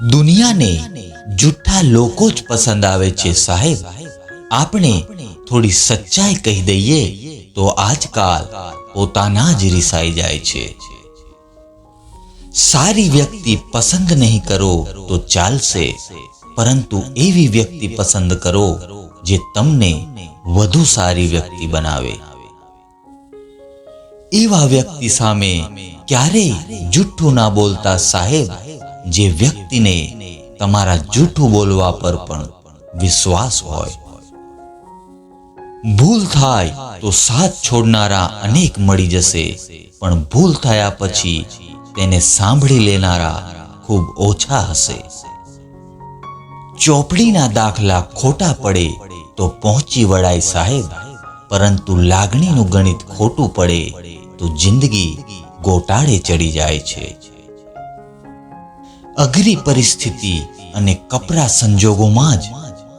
દુનિયાને જુઠ્ઠા લોકો જ પસંદ આવે છે, સાહેબ. આપણે થોડી સચ્ચાઈ કહી દઈએ તો આજકાલ પોતાના જ રિસાઈ જાય છે. સારી વ્યક્તિ પસંદ નહીં કરો તો ચાલશે, પરંતુ એવી વ્યક્તિ પસંદ કરો જે તમને વધુ સારી વ્યક્તિ બનાવે. એવા વ્યક્તિ સામે ક્યારેય જુઠ્ઠું ના બોલતા સાહેબ. જે વ્યક્તિને તમારા જૂઠું બોલવા પર પણ વિશ્વાસ હોય. ભૂલ થાય તો સાથ છોડનારા અનેક મળી જશે, પણ ભૂલ થયા પછી તેને સાંભળી લેનારા ખૂબ ઓછા હશે. ચોપડીના દાખલા ખોટા પડે તો પહોંચી વળાય સાહેબ, પરંતુ લાગણીનું ગણિત ખોટું પડે તો જિંદગી ગોટાળે ચડી જાય છે. અઘરી પરિસ્થિતિ અને કપરા સંજોગોમાં જ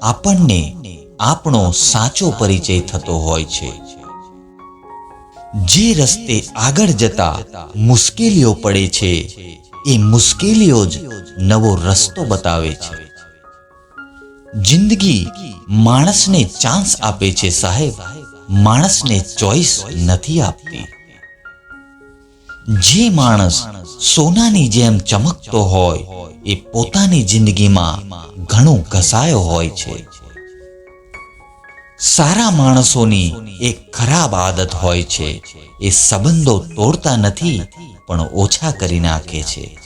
આપણને આપણો સાચો પરિચય થતો હોય છે. જે રસ્તે આગળ જતા મુશ્કેલીઓ પડે છે, એ મુશ્કેલીઓ જ નવો રસ્તો બતાવે છે. જિંદગી માણસને ચાન્સ આપે છે સાહેબ, માણસને ચોઈસ નથી આપતી. જે માણસ સોનાની જેમ ચમકતો હોય, એ પોતાની જિંદગીમાં ઘણું ઘસાયો હોય છે. સારા માણસોની એક ખરાબ આદત હોય છે. એ સંબંધો તોડતા નથી, પણ ઓછા કરી નાખે છે.